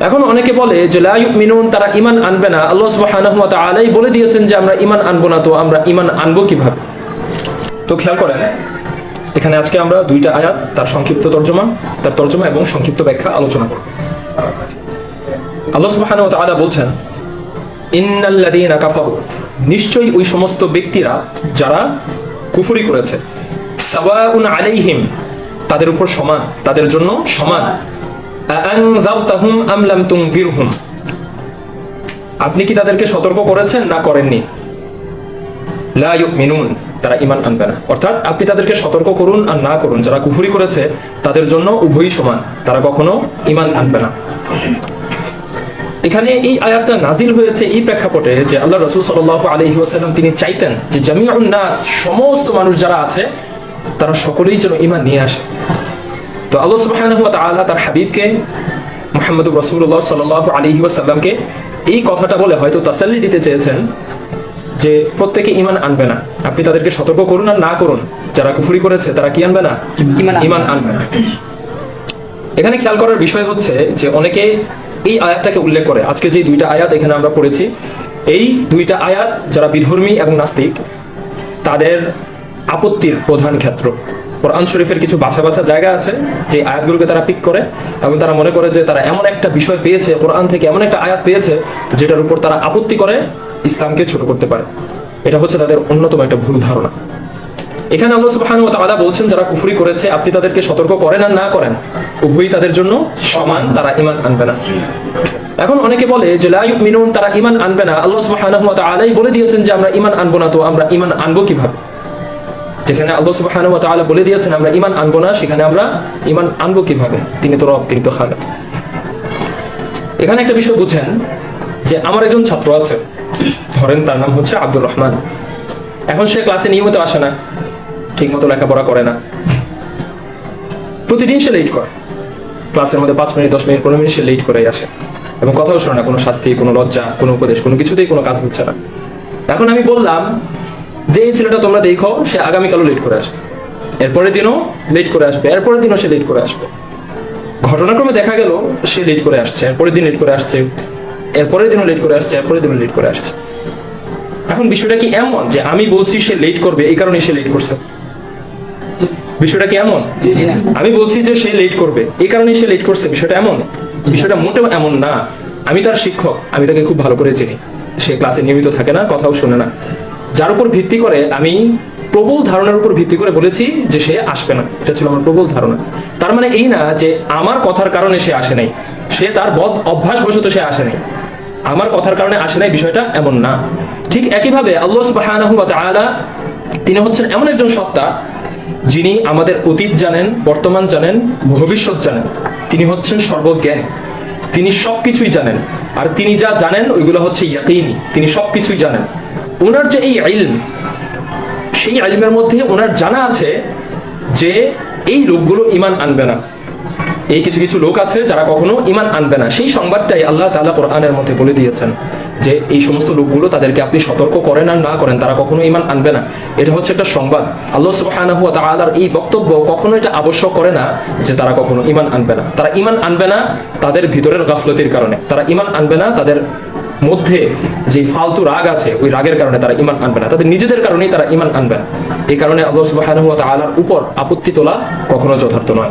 এখন অনেকে বলে যে মিনুন তারা ইমান আনবে না। আল্লাহ ওয়া বলে দিয়েছেন যে, আমরা ইমান আনব না। তো আমরা ইমান আনব কীভাবে? তো খেয়াল করেন, এখানে আজকে আমরা দুইটা আয়াত, তার সংক্ষিপ্ত তর্জমা, তার তর্জমা এবং সংক্ষিপ্ত ব্যাখ্যা আলোচনা করব। আল্লাহ সুবহানাহু ওয়া তাআলা বলছেন ইন্নাল্লাযীনা কাফারু। নিশ্চয়ই ওই সমস্ত ব্যক্তিরা যারা কুফরি করেছে, সাওয়াউন আলাইহিম, তাদের উপর সমান, তাদের জন্য সমান। আআনযারতাহুম আম লাম তুনযিরহুম আপনি কি তাদেরকে সতর্ক করেছেন? না, করেননি। লা ইউমিনুন, তারা ইমান আনবে না। অর্থাৎ আপনি তাদেরকে সতর্ক করুন আর না করুন। যারা কুফরি করেছে, তাদের জন্য উভয়ই সমান। তারা কখনো ইমান আনবে না। এখানে এই আয়াতটা নাজিল হয়েছে এই প্রেক্ষাপটে যে আল্লাহ রসুল সাল আলহি ওয়াসাল্লাম তিনি চাইতেন যে জামিউন নাস, সমস্ত মানুষ যারা আছে, তারা সকলেই যেন ইমান নিয়ে আসে। তো আল্লাহ সুবহানাহু তাআলা তার হাবিবকে মুহাম্মদ রাসূলুল্লাহ সাল্লাল্লাহু আলাইহি ওয়াসাল্লামকে এই কথাটা বলে হয়তো তাসাল্লি দিতে চেয়েছেন যে প্রত্যেকে ইমান আনবে না। আপনি তাদেরকে সতর্ক করুন আর না করুন। যারা কুফরি করেছে তারা কি আনবে না? ইমান আনবে না। এখানে খেয়াল করার বিষয় হচ্ছে যে অনেকে এই আয়াতটাকে উল্লেখ করে। আজকে যে দুইটা আয়াত এখানে আমরা পড়েছি এই দুইটা আয়াত যারা বিধর্মী এবং নাস্তিক তাদের আপত্তির প্রধান ক্ষেত্র। কোরআন শরীফের কিছু বাছা বাছা জায়গা আছে যে আয়াতগুলোকে তারা পিক করে এবং তারা মনে করে যে তারা এমন একটা বিষয় পেয়েছে, কোরআন থেকে এমন একটা আয়াত পেয়েছে যেটার উপর তারা আপত্তি করে ইসলামকে ছোট করতে পারে। এটা হচ্ছে তাদের অন্যতম একটা ভুল ধারণা। এখানে আল্লাহ সুবহানাহু ওয়া তাআলা বলছেন, যারা কুফরি করেছে, আপনি তাদেরকে সতর্ক করেন আর না করেন, উভয়ই তাদের জন্য সমান, তারা ঈমান আনবে না। এখন অনেকে বলে যে, লা ইউমিনুন, তারা ঈমান আনবে না। আল্লাহ সুবহানাহু ওয়া তাআলাই বলে দিয়েছেন যে, আমরা ঈমান আনব না, তো আমরা ঈমান আনব কীভাবে? যেখানে আল্লাহ সুবহানাহু ওয়া তাআলা বলে দিয়েছেন, আমরা ঈমান আনব না, সেখানে আমরা ঈমান আনব কীভাবে? তিনি তো রব, তিনি তো খালেক। এখানে একটা বিষয় বুঝেন যে আমার একজন ছাত্র আছে, ধরেন তার নাম হচ্ছে আব্দুর রহমান। এখন সে ক্লাসে নিয়মিত আসে না ঠিক মতো লেখাপড়া করে না। প্রতিদিন সে লেট করে। ক্লাসের মধ্যে পাঁচ মিনিট, দশ মিনিট, পনেরো মিনিট সে লেট করেই আসে। এবং কথাও শোনে না, কোনো শাস্তি, কোনো লজ্জা, কোনো উপদেশ, কোনো কিছুতেই কোনো কাজ হচ্ছে না। এখন আমি বললাম যে এই ছেলেটা তোমরা দেখো সে আগামীকালও লেট করে আসবে। এরপরের দিনও লেট করে আসবে এরপরের দিনও সে লেট করে আসবে। ঘটনাক্রমে দেখা গেল সে লেট করে আসছে এরপরের দিন লেট করে আসছে এরপরের দিনও লেট করে আসছে এরপরের দিনও লেট করে আসছে। এখন বিষয়টা কি এমন যে আমি বলছি সে লেট করবে এই কারণে সে লেট করছে? বিষয়টা কি এমন? আমি বলছি যে সে লেট করবে এই কারণে সে লেট করছে বিষয়টা এমন? বিষয়টা মোটেও এমন না। আমি তার শিক্ষক আমি তাকে খুব ভালো করে চিনি। সে ক্লাসে নিয়মিত থাকে না কথাও শোনে না। যার উপর ভিত্তি করে আমি প্রবল ধারণার উপর ভিত্তি করে বলেছি যে সে আসবে না। এটা ছিল আমার প্রবল ধারণা। তার মানে এই না যে আমার কথার কারণে সে আসে নাই। সে তার বদ অভ্যাস বশত সে আসে নাই। আমার কথার কারণে আসে নাই বিষয়টা এমন না। ঠিক একইভাবে আল্লাহ তিনি হচ্ছেন এমন একজন সত্তা যিনি আমাদের অতীত জানেন, বর্তমান জানেন, ভবিষ্যৎ জানেন। তিনি হচ্ছেন সর্বজ্ঞানী। তিনি সবকিছুই জানেন। আর তিনি যা জানেন ওইগুলো হচ্ছে ইয়াকিনি। তিনি সবকিছুই জানেন। ওনার যে এই ইলম, সেই আলিমের মধ্যে ওনার জানা আছে যে এই লোকগুলো ইমান আনবে না। এই কিছু কিছু লোক আছে যারা কখনো ইমান আনবে না। সেই সংবাদটাই আল্লাহ তাআলা কোরআনের মধ্যে বলে দিয়েছেন যে এই সমস্ত লোকগুলো তাদেরকে আপনি সতর্ক করেন আর না করেন, তারা কখনো ইমান আনবে না। এটা হচ্ছে একটা সংবাদ। আল্লাহ সুবহানাহু ওয়া এই বক্তব্য কখনো এটা আবশ্যক করে না যে তারা কখনো ইমান আনবে না। তারা ইমান আনবে না তাদের ভিতরের গাফলতির কারণে। তারা ইমান আনবে না তাদের মধ্যে যে ফালতু রাগ আছে, ওই রাগের কারণে তারা ইমান আনবে না। তাদের নিজেদের কারণেই তারা ইমান আনবে। না এই কারণে আল্লাহ সুবহানাহু ওয়া তাআলার উপর আপত্তি তোলা কখনো যথার্থ নয়।